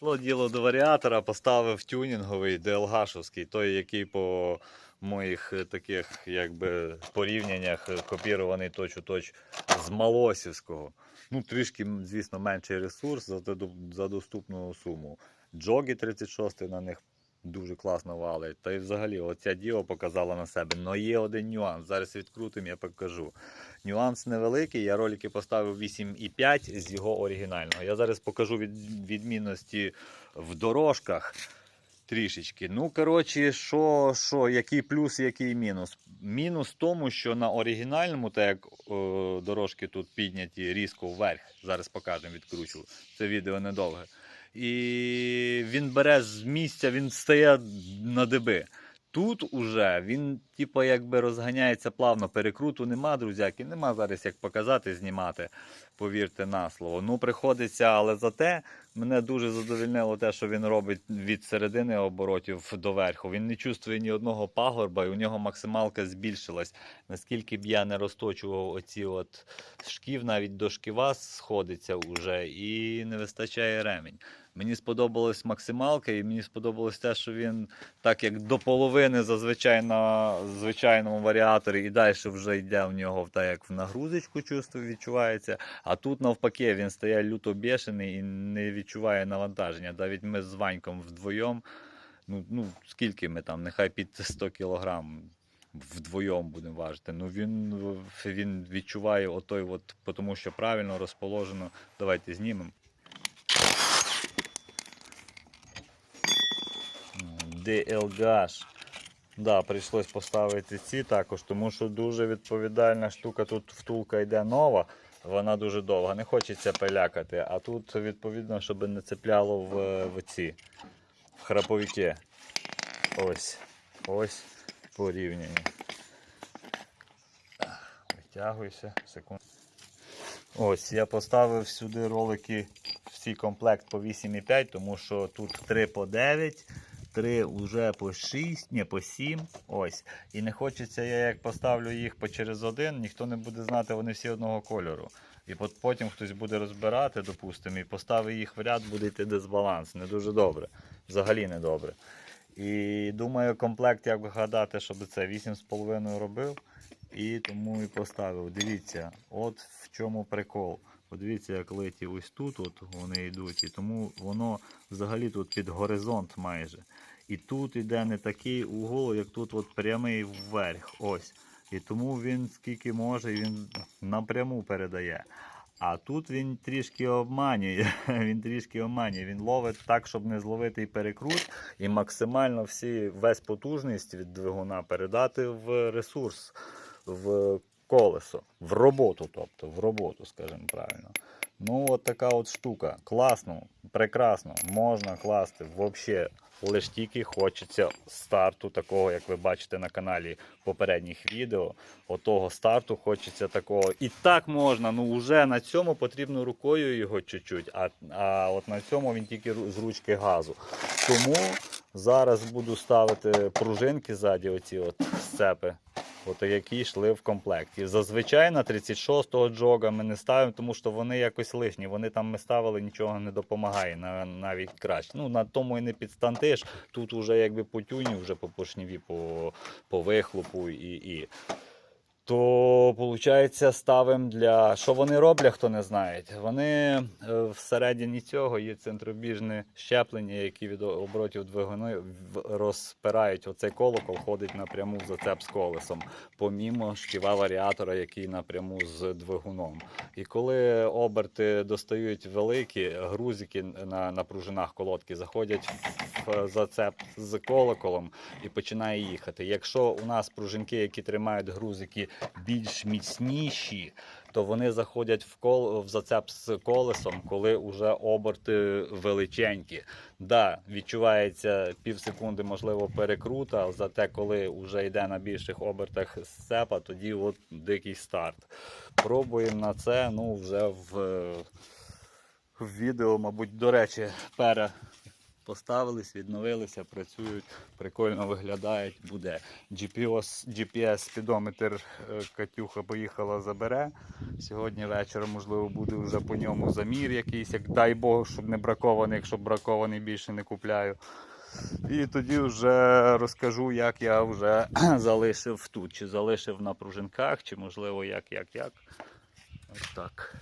Пішло діло до варіатора, поставив тюнінговий DLH-овський, той, який по моїх е, таких якби порівняннях е, копірований точ у точ з Малосівського. Ну, трішки, звісно, менший ресурс за, за доступну суму. Джогі 36 на них дуже класно валить. Та й взагалі, оця діо показала на себе. Но є один нюанс. Зараз відкрутим, я покажу. Нюанс невеликий. Я ролики поставив 8,5 з його оригінального. Я зараз покажу від, відмінності в дорожках трішечки. Ну, коротше, що, що, який плюс, який мінус. Мінус в тому, що на оригінальному, так як о, дорожки тут підняті різко вверх, зараз покажемо, відкручу. Це відео недовге. І він бере з місця, він стає на диби. Тут уже він, типу, якби розганяється плавно. Перекруту нема, друзяки, нема зараз як показати, знімати. Повірте на слово. Ну, приходиться, але зате мене дуже задовільнило те, що він робить від середини оборотів до верху. Він не чувствує ні одного пагорба, і у нього максималка збільшилась. Наскільки б я не розточував оці от шків, навіть до шківа сходиться уже, і не вистачає ремінь. Мені сподобалась максималка, і мені сподобалось те, що він так як до половини зазвичай на звичайному варіаторі, і далі вже йде в нього так як в нагрузочку чувство відчувається. А тут навпаки він стає люто бешений і не відчуває навантаження. Навіть ми з Ваньком вдвоєм, ну, ну скільки ми там, нехай під 100 кілограм. Вдвоєм будемо важити. Ну він, він відчуває отой, от, тому що правильно розположено. Давайте знімемо. DLGH. Да, прийшлось поставити ці також, тому що дуже відповідальна штука. Тут втулка йде нова, вона дуже довга. Не хочеться пилякати, а тут, відповідно, щоб не цепляло в, в ці в храповики. Ось. Ось порівняння. Витягуйся, секунду. Ось, я поставив сюди ролики всі комплект по 8,5, тому що тут 3 по 9, 3 вже по 6, ні, по 7. Ось. І не хочеться, я як поставлю їх по через один, ніхто не буде знати, вони всі одного кольору. І потім хтось буде розбирати, допустимо, і поставить їх в ряд, буде йти дисбаланс. Не дуже добре. Взагалі не добре. І думаю, комплект, як гадати, щоб це 8,5 робив. І тому і поставив. Дивіться, от в чому прикол. Подивіться, як леті ось тут от вони йдуть. І тому воно взагалі тут під горизонт майже. І тут іде не такий угол, як тут от прямий вверх. Ось. І тому він скільки може, він напряму передає. А тут він трішки обманює. Він трішки обманює. Він ловить так, щоб не зловити перекрут, і максимально всі весь потужність від двигуна передати в ресурс, в колесо, в роботу, тобто в роботу, скажімо правильно. Ну, от така от штука. Класно, прекрасно, можна класти взагалі. Лише тільки хочеться старту, такого, як ви бачите на каналі попередніх відео. Отого старту хочеться такого. І так можна, ну вже на цьому потрібно рукою його чуть-чуть, а, а от на цьому він тільки з ручки газу. Тому зараз буду ставити пружинки ззаді, оці от сцепи. От які йшли в комплекті. Зазвичай на 36-го джога ми не ставимо, тому що вони якось лишні. Вони там ми ставили, нічого не допомагає, на- навіть краще. Ну на тому і не підстантиш. Тут уже якби по тюні, вже по поршніві, по, по вихлопу і. і. То, виходить, ставимо для. Що вони роблять, хто не знає. Вони е, всередині цього є центробіжне щеплення, які від оборотів двигуни розпирають. Оцей колокол ходить напряму в зацеп з колесом, помімо шківа варіатора, який напряму з двигуном. І коли оберти достають великі, грузики на, на пружинах колодки заходять в зацеп з колоколом і починає їхати. Якщо у нас пружинки, які тримають грузики, більш міцніші, то вони заходять в кол в зацеп з колесом, коли вже оберти величенькі. Да, відчувається пів секунди, можливо, перекрута, зате коли вже йде на більших обертах сцепа, тоді от дикий старт. Пробуємо на це, ну вже в, в відео, мабуть, до речі, пере поставились, відновилися, працюють, прикольно виглядають. Буде GPS, GPS спідометр е, Катюха поїхала забере. Сьогодні вечором, можливо, буде вже по ньому замір якийсь, як дай Бог, щоб не бракований, якщо бракований більше не купляю. І тоді вже розкажу, як я вже залишив тут. Чи залишив на пружинках, чи можливо як, як, як. Ось так.